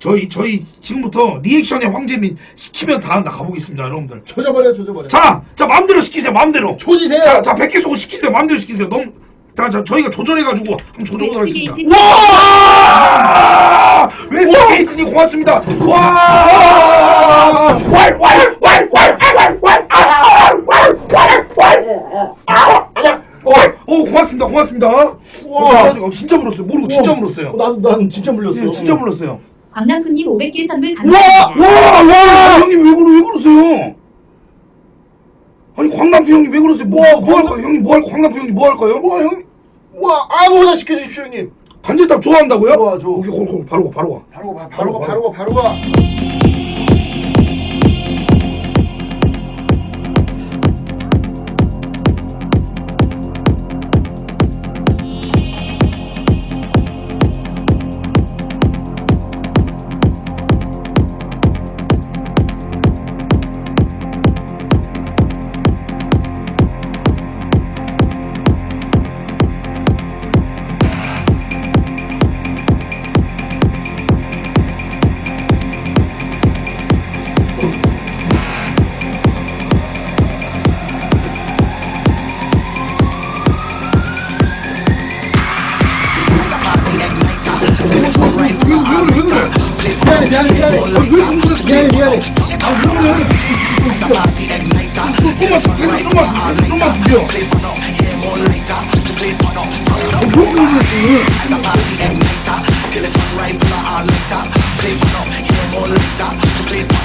저희 저희 지금부터 리액션의 황재민 시키면 다 나가보겠습니다 여러분들 조져버려 조져버려 자! 자 마음대로 시키세요 마음대로 조지세요 자, 자 100개 속고 시키세요 마음대로 시키세요 너무 자, 자 저희가 조절해가지고 한번 조져보도록 하겠습니다 우와! 웨스트 게이트님 고맙습니다 와! 오 고맙습니다 고맙습니다 와 진짜 물었어요 모르고 진짜 물었어요 나도 난 진짜 물렸어 예, 진짜 물렸어요 광남군님 500개 선물 와, 감사합니다. 와, 와, 형님 왜 그러 왜 그러세요? 아니 광남표 형님 왜 그러세요? 뭐, 뭐 할까요? 형님 뭐 할? 광남표 형님 뭐 할까요? 와 형, 와 아무거나 시켜주십시오 형님 간제탑 좋아한다고요? 좋아, 좋아. 오케이, 콜, 콜, 바로 가, 바로 가. 바로 가 바로 가 바로 가 바로 가 미안해. 왜 공손해서 미안해, 미안해. 아, 그러면. 조금만, 조금만, 조금만, 조금만 줄여. 아, 왜 공손해서.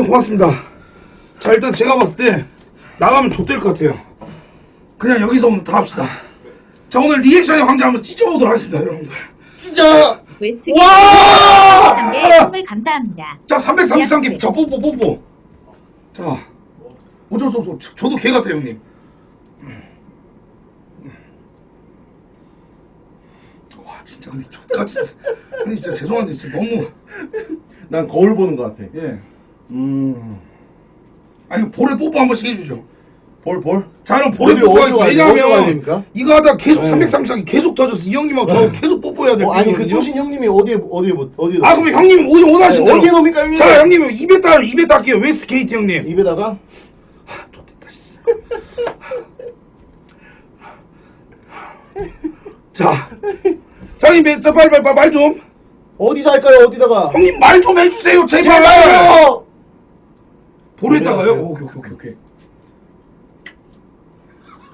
형님 고맙습니다. 자, 일단 제가 봤을 때 나가면 좆될 것 같아요. 그냥 여기서 오늘 다 합시다. 자, 오늘 리액션의 황제 한번 찢어보도록 하겠습니다, 여러분들. 진짜 웨스트게이트 와! 3개 선물 감사합니다. 자, 333개. 자, 뽀뽀, 뽀뽀. 자, 어쩔 수 없어. 저- 저도 개 같아요, 형님. 와, 진짜 근데 족같이. 형님 진짜 죄송한데 진짜 너무. 난 거울 보는 것 같아 예. 음볼 아니, 볼에 뽀뽀 한 번씩 해주죠. 볼? 자, 그럼 볼에 어디, 뽀뽀 어디로 가야 돼? 하겠습니다. 어디로 가야 왜냐하면 됩니까? 이거 하다 계속 네. 333개 계속 터졌어. 이 형님하고 저 계속 뽀뽀해야 될 어, 아니 그. 소신 형님이 어디에 어디에 뭐- 어디에 아, 그럼 형님 오지 원하신 대로. 어디에 놓습니까 형님? 자, 형님 입에 따 입에 닦게요. 웨스트 게이트 형님. 입에다가 자, 자, 형님 저 빨리 빨리 빨리 말 좀. 어디다 할까요 어디다가 형님 말 좀 해주세요, 제발. 제발요 볼에다가요? 네. 오케이, 오케이, 오케이, 오케이.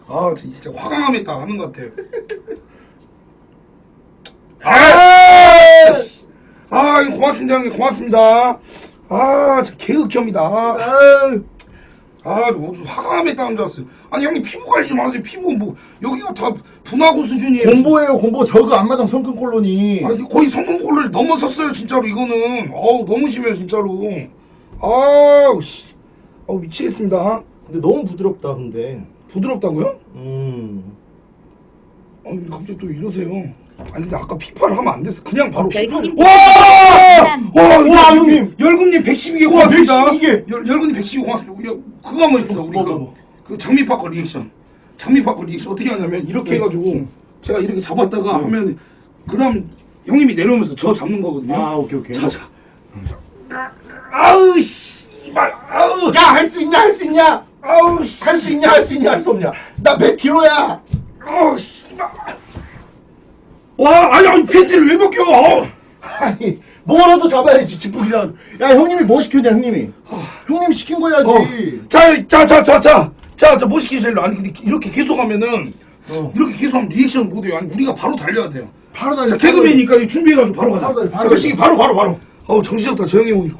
아, 진짜 화강함에 딱 하는 것 같아요. 아, 씨. 아, 고맙습니다, 형님 고맙습니다. 아, 진짜 개극혐이다. 아유, 아, 무슨 화강함에 따는 줄 알았어요. 아니, 형님 피부 관리 좀 하세요. 피부 뭐 여기가 다 분화구 수준이에요. 공보예요 공보 저그 앞마당 성큰 콜로니 아니, 거의 성공 콜을 넘어섰어요, 진짜로 이거는. 어우, 너무 심해요, 진짜로. 아우, 씨. 어우, 미치겠습니다. 근데 너무 부드럽다 근데 부드럽다고요? 음 아니 갑자기 또 이러세요. 아니 근데 아까 피파를 하면 안 됐어. 그냥 바로. 열근님 와! 감사합니다. 와, 와, 와 형님. 열군님 112개 와, 고맙습니다. 112개. 열 열군님 112개 고맙습니다. 야, 그거 한번 있습니다. 우리 뭐, 그, 뭐, 뭐. 그 장미파커 리액션. 장미파커 리액션 어떻게 하냐면 이렇게 네. 해가지고 제가 이렇게 잡았다가 하면 그 다음 형님이 내려오면서 저 잡는 거거든요. 아, 오케이, 오케이. 자자. 아우 씨 발 아우 야 할 수 있냐 할 수 있냐 아우 씨 할 수 있냐 할 수 있냐 할 수 없냐 나 100kg야 아우 씨발. 와 아니 아니 팬티를 왜 벗겨? 아우. 아니 뭐라도 잡아야지 지푸기랑 야 형님이 뭐 시켰냐 형님이 형님 시킨 거 해야지 어. 자, 자, 자, 자, 자, 자, 자, 뭐 시키실래요? 아니, 근데 이렇게 계속하면은, 어. 이렇게 계속하면 리액션 못 해요. 아니, 우리가 바로 달려야 돼요. 바로 달려 자, 개그맨이니까 준비해가지고 바로 가자. 바로 달려, 바로 자, 몇 시기 바로, 바로, 바로. 어우 정신없다 오늘 오늘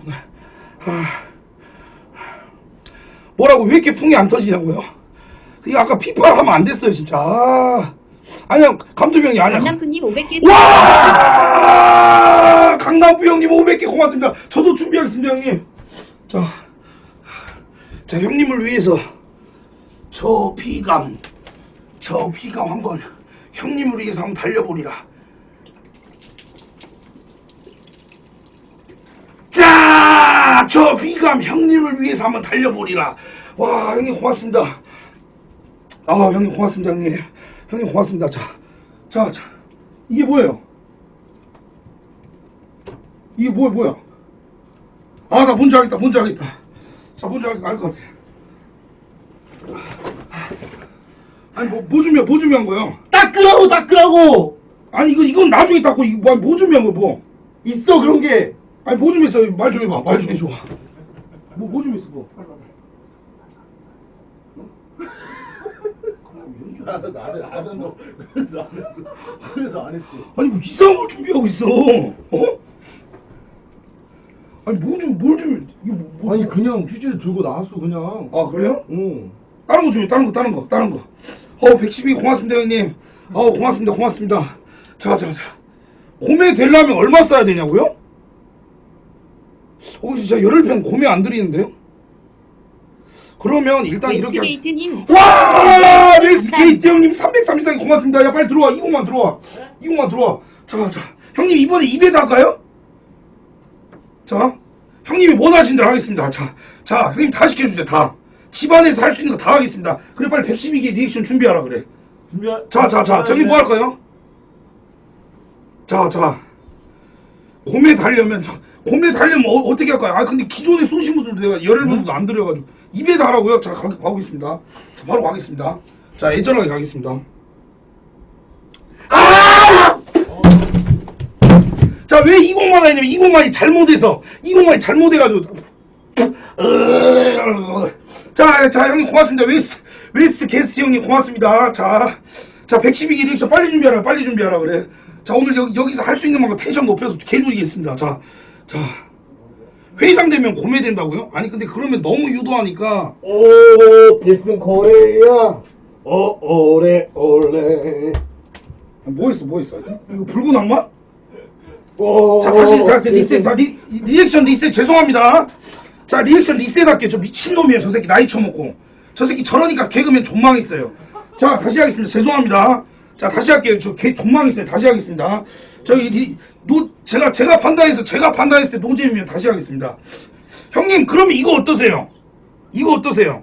아. 뭐라고 왜 이렇게 풍이 안 터지냐고요? 이거 아까 피파를 하면 안 됐어요 진짜. 아. 아니야 감독 형이 아니야. 강남푸님 500개 와! 강남부 형님 500개 고맙습니다. 저도 준비하겠습니다 형님. 자, 자 형님을 위해서 저 비감 저 비감 한번 형님을 위해서 한번 달려보리라 자, 저 비감 형님을 위해서 한번 달려보리라. 와, 형님 고맙습니다. 아, 형님 고맙습니다, 형님. 형님 고맙습니다. 자, 자, 자. 이게 뭐예요? 이게 뭐야, 뭐야? 아, 나 뭔지 알겠다, 뭔지 알겠다. 자, 뭔지 알, 알것 같아. 아니, 뭐, 뭐 준비한, 뭐 준비한 거예요? 닦으라고 닦으라고 아니, 이거, 이건 나중에 닦고, 이거 뭐, 뭐 준비한 거야, 뭐? 있어 그런 게 아니 뭐좀 했어. 말 좀 해봐. 말 좀 해줘. 뭐 뭐좀 했어 뭐. 빨리 빨리. 나는 나는 안 한다 그래서 안 했어. 그래서 안 했어. 아니 뭐 이상한 걸 준비하고 있어. 어? 아니 뭐좀뭘좀 이거 뭐, 뭐. 아니 그냥 휴지를 들고 나왔어 그냥. 아 그래요? 응. 다른 거 준비 다른 거 다른 거 다른 거어 112 고맙습니다 형님. 어 고맙습니다 고맙습니다. 자자자. 고메 되려면 얼마 써야 되냐고요? 어 진짜 열흘 편 고메 안 드리는데요? 그러면 일단 이렇게 하- 웨스트게이트님 와! 레스케이트 형님 334개 고맙습니다. 야 빨리 들어와. 2공만 들어와. 2공만 들어와. 자, 자. 형님 이번에 입에다 할까요? 자. 형님이 원하신 대로 하겠습니다. 자. 자, 형님 다 시켜주세요. 다. 집안에서 할 수 있는 거 다 하겠습니다. 그래 빨리 112개 리액션 준비하라 그래. 준비하. 자, 자, 자. 저기 뭐 할까요? 자, 자. 곰에 달려면 곰에 달려면 어, 떻게 할까요? 아 근데 기존에 쏘신 분들도 내가 열흘 분도 안 드려가지고 입에다 하라고요? 자 가, 가보겠습니다. 자, 바로 가겠습니다. 자 애절하게 가겠습니다. 아! 자왜 20만 하냐면 20만이 잘못해서 20만이 잘못해가지고 자, 자 형님 고맙습니다. 웨스 웨스트 게스트 형님 고맙습니다. 자, 자 112기 리액션 빨리 준비하라, 빨리 준비하라 그래. 자 오늘 여기 여기 서 할 수 있는 만큼 텐션 높여서 개조이겠습니다. 자, 자 회장 되면 고매 된다고요? 아니 근데 그러면 너무 유도하니까 오 필승 코레야 오 오레 올레 뭐 했어, 뭐 했어? 이거 붉은 악마? 오 자 다시 자 리셋, 자 리, 리액션 리셋 죄송합니다. 자 리액션 리셋 할게요. 저 미친 놈이에요, 저 새끼 나이 처먹고. 저 새끼 저러니까 개그맨 존망했어요. 자 다시 하겠습니다. 죄송합니다. 자 다시 할게요. 저개 존망했어요. 다시 하겠습니다. 저기 리, 노 제가 제가 판단해서 제가 판단했을 때 노잼이면 다시 하겠습니다. 형님 그러면 이거 어떠세요? 이거 어떠세요?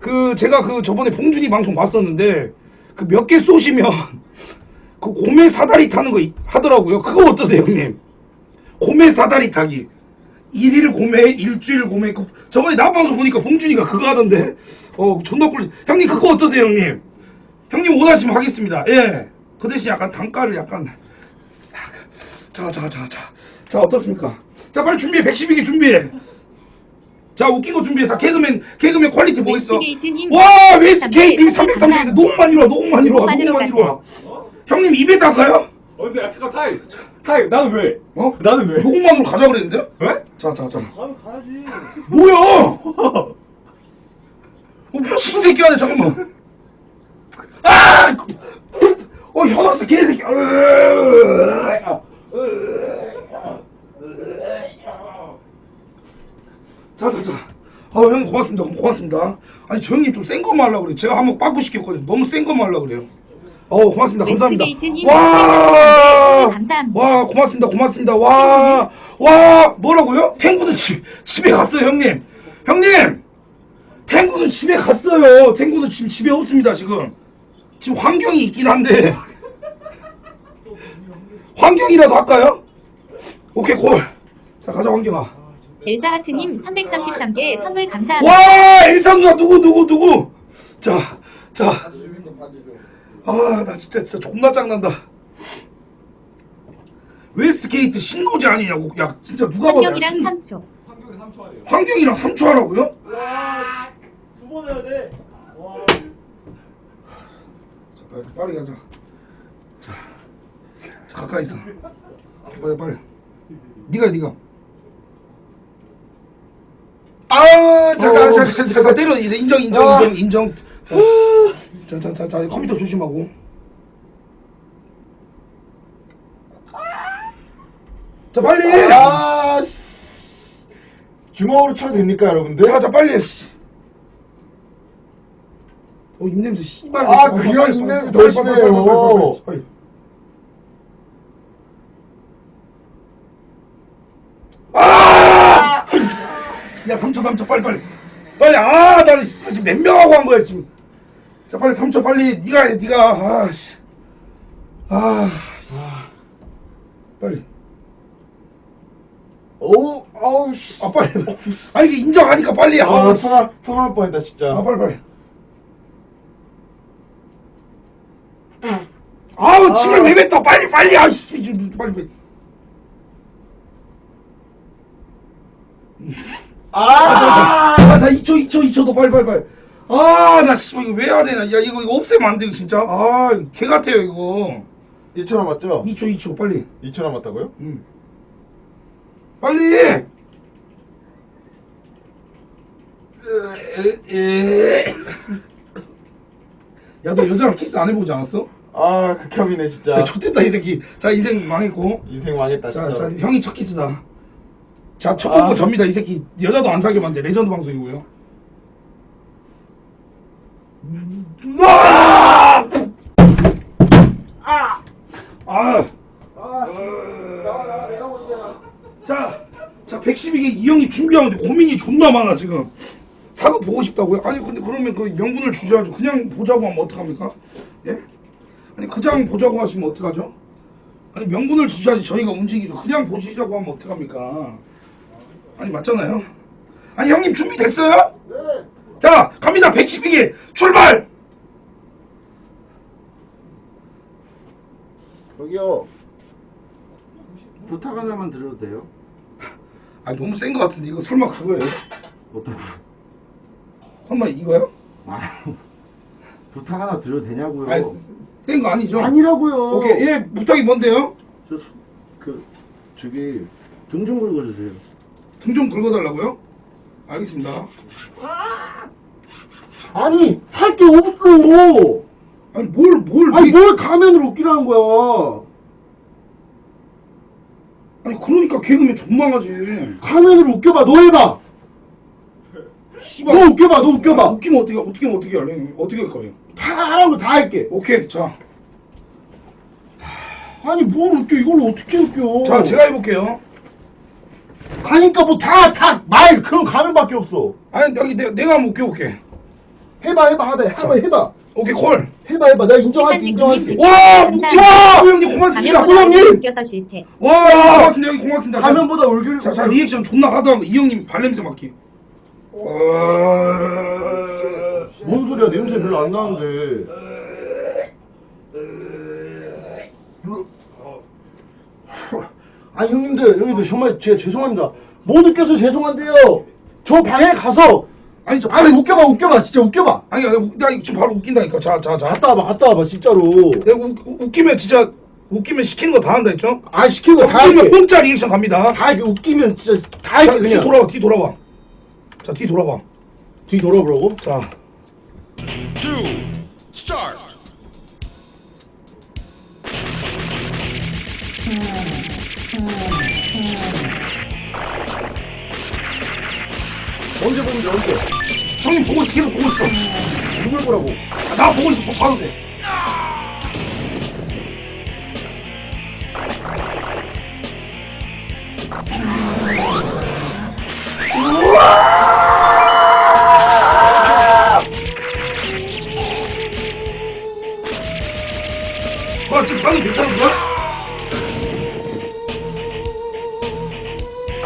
그 제가 그 저번에 봉준이 방송 봤었는데 그 몇 개 쏘시면 그 고메 사다리 타는 거 이- 하더라고요. 그거 어떠세요, 형님? 고메 사다리 타기. 일일 고메, 일주일 고메. 그 저번에 나방송 보니까 봉준이가 그거 하던데. 어, 존나 꿀. 형님 그거 어떠세요, 형님? 형님 원하시면 하겠습니다. 예. 그 대신 약간 단가를 약간 싹. 자, 자, 자, 자. 자, 어떻습니까? 자, 빨리 준비해. 112개 준비해. 자, 웃긴 거 준비해. 자, 개그맨, 개그맨 퀄리티 뭐 있어? 웨스트게이트님 와, 웨스트게이트 330개 너무 많이 와, 너무 많이 와, 너무 많이 와. 형님 입에 닦아요? 어, 근데 야, 잠깐 타임. 타임. 나는 왜? 어? 나는 왜? 요것만으로 가자 그랬는데? 왜? 자, 자, 자. 뭐야? 어, 미친 새끼 아니야, 잠깐만. 아! 어, 현아스 개새끼. 자, 자, 자. 아, 형님 고맙습니다. 고맙습니다. 아니, 저 형님 좀 센 거만 하려고 그래. 제가 한번 빠꾸 시켰거든요. 너무 센 거만 하려고 그래요. 어, 고맙습니다. 감사합니다. 와! 와! 감사합니다. 와 고맙습니다 고맙습니다 와와 뭐라고요? 탱구는 집, 집에 갔어요 형님 형님 탱구는 집에 갔어요 탱구는 지금 집에 없습니다 지금 지금 환경이 있긴 한데 환경이라도 할까요? 오케이 콜자 가자 환경아 엘사 하트님 333개 선물 감사합니다. 와 엘사 누나 누구 누구 누구 자 자 아 나 진짜 진짜 존나 짱난다 웨스트게이트 신고지 아니냐고 야 진짜 누가 봐도 야, 환경이랑 신- 3초. 환경이 3초 하래요. 환경이랑 3초 하라고요? 두번 해야 돼. 와. 자 빨리, 빨리 가자 자, 자 가까이서 빨리 빨리 해, 네가 아우 잠깐 어, 잠깐 자, 자, 잠깐 때려 이제 인정 인정 아. 인정 인정 자자 자 자, 자, 컴퓨터 조심하고 자 빨리 아 씨. 주먹으로 쳐도 됩니까 여러분들? 자, 자, 빨리. 어, 입냄새, 씨발. 아, 그형 빨리, 입냄새 더 심해요. 빨리, 빨리, 빨리, 빨리. 아! 야, 3초, 3초, 빨리, 빨리. 빨리, 아, 나 지금 몇 명하고 한 거야, 지금. 자, 빨리 3초, 빨리. 니가 해, 니가. 아, 씨. 아, 씨. 빨리. 오 아우 씨. 아, 빨리. 아, 이게 인정하니까 빨리. 아 아, 씨. 통화할 뻔했다 진짜. 아 빨리 빨리 아우 침을 왜 뱉어 빨리 빨리 아씨 빨리 빨리 아 아 자 2초 2초 2초도 빨리 빨리 빨리 아 나 씨 이거 왜 해야 되나 야 이거 이거 없애면 안 돼요 진짜 아개 같아요 이거 2초 남았죠? 2초 2초 빨리 2초 남았다고요? 빨리 야 너 여자랑 키스 안 해보지 않았어? 아 극혐이네 진짜. 야 좋댔다 이 새끼 자 인생 망했고 인생 망했다 자, 진짜. 자, 형이 첫 키스다. 자, 첫 번째 아. 접니다, 이 새끼. 여자도 안 사귀어 봤는데, 레전드 방송이고요. 아! 아! 아! 아 나와 나와 내가 먼저야. 자, 자, 112개 이 형이 준비하는데 고민이 존나 많아, 지금. 사극 보고 싶다고요? 아니, 근데 그러면 그 명분을 주셔야죠. 그냥 보자고 하면 어떡합니까? 예? 아니, 그장 보자고 하시면 어떡하죠? 아니, 명분을 주셔야지 저희가 움직이죠. 그냥 보시자고 하면 어떡합니까? 아니, 맞잖아요? 아니, 형님 준비됐어요? 네. 자, 갑니다. 112개 출발! 저기요. 부탁 하나만 드려도 돼요? 아, 너무 센것 같은데, 이거 설마 그거예요? 어떤? 설마 이거요? 아 부탁 하나 드려도 되냐고요? 아니, 센 거 아니죠? 아니라고요. 오케이, 예, 부탁이 뭔데요? 저 그 저기 등 좀 긁어주세요. 등 좀 긁어달라고요? 알겠습니다. 아니 할 게 없어. 아니 뭘 뭘? 아니 이- 뭘 가면으로 웃기라는 거야. 아니 그러니까 개그맨 존망하지. 가면으로 웃겨봐. 너 해봐. 씨발. 너 웃겨봐. 너 아, 웃겨봐. 웃기면 어떻게 웃기면 어떻게 할래? 어떻게 할 거예요? 다 하라면 다 할게. 오케이 자, 아니 뭘 웃겨? 이걸 어떻게 웃겨? 자 제가 해볼게요. 가니까 뭐 다 다 말 그런 가면밖에 없어. 아니 여기 내가 내가 한번 웃겨볼게. 해봐 해봐 해봐 해봐 해봐 오케이 콜. 해봐 해봐. 내가 인정할게 인정할게. 와 묵지 마. 형님 고맙습니다. 가면보다 형님! 얼굴 웃겨서 싫대. 와 고맙습니다 형님 고맙습니다. 자, 가면보다 얼굴이 자, 자 리액션 존나 하다한 거이 형님 발냄새 맡기. 와. 뭔 소리야? 냄새 별로 안 나는데. 아니 형님들 형님들 정말 제가 죄송합니다. 못 웃겨서 죄송한데요. 저 방에 가서 아니 저 아니 웃겨봐 웃겨봐 진짜 웃겨봐. 아니 나 이거 지금 바로 웃긴다니까. 자자 자. 갔다 와봐 갔다 와봐 진짜로. 내가 웃, 웃기면 진짜 웃기면 시키는 거 다 한다 했죠? 아거다 웃기면 할게. 공짜 리액션 갑니다. 다 할게 웃기면 진짜 다 자, 할게 뒤 그냥. 돌아봐, 뒤 돌아봐. 자, 뒤 돌아봐. 뒤 돌아보라고? 자, two, start. 언제 보는지 언제? 형님 보고 있어, 계속 보고 있어. 누굴 보라고? 아, 나 보고 있어, 봐도 돼. 와, 지금 방이 괜찮은 거야?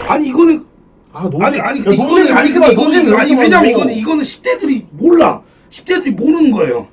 아니, 이거는 아 너무 아니 아니 근데 이거는 아니 근데 이거는 아니 왜냐면 재밌어. 이거는 이거는 10대들이 몰라. 10대들이 모르는 거예요